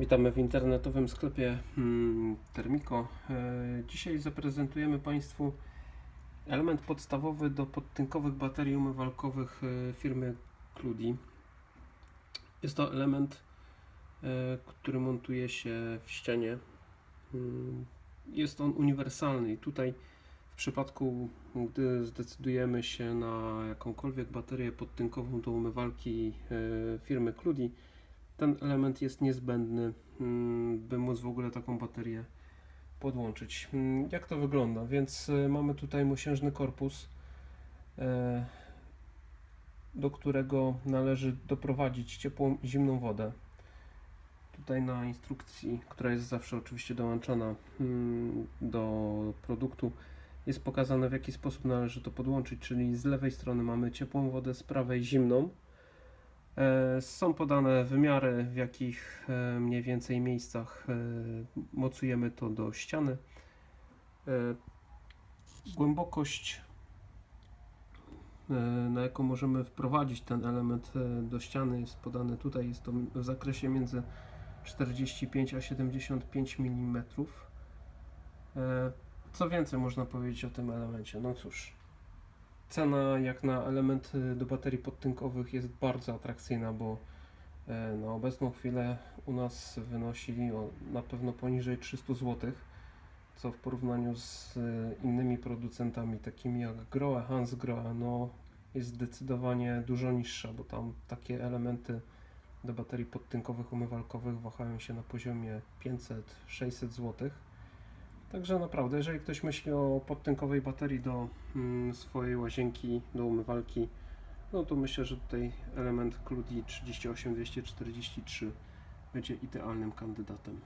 Witamy w internetowym sklepie hmm, Termiko. E, Dzisiaj zaprezentujemy Państwu element podstawowy do podtynkowych baterii umywalkowych e, firmy Cludi. Jest to element, e, który montuje się w ścianie. Mm, Jest on uniwersalny i tutaj w przypadku, gdy zdecydujemy się na jakąkolwiek baterię podtynkową do umywalki firmy Cludi, ten element jest niezbędny, mm, by móc w ogóle taką baterię podłączyć. Mm, Jak to wygląda? Więc y, mamy tutaj mosiężny korpus, e, do którego należy doprowadzić ciepłą zimną wodę. Tutaj na instrukcji, która jest zawsze oczywiście dołączana mm, do produktu, jest pokazane w jaki sposób należy to podłączyć, czyli z lewej strony mamy ciepłą wodę, z prawej zimną. E, Są podane wymiary, w jakich e, mniej więcej miejscach e, mocujemy to do ściany. Głębokość, na jaką możemy wprowadzić ten element do ściany, jest podane tutaj. Jest to w zakresie między 45 a 75 mm. Co więcej można powiedzieć o tym elemencie? No cóż, cena jak na element y, do baterii podtynkowych jest bardzo atrakcyjna, bo e, na obecną chwilę u nas wynosi na pewno poniżej 300 zł, co w porównaniu z y, innymi producentami takimi jak Grohe, Hans Grohe, no jest zdecydowanie dużo niższa, bo tam takie elementy do baterii podtynkowych umywalkowych wahają się na poziomie 500-600 zł. Także naprawdę, jeżeli ktoś myśli o podtynkowej baterii do mm, swojej łazienki, do umywalki, no to myślę, że tutaj element Cludi 38243 będzie idealnym kandydatem.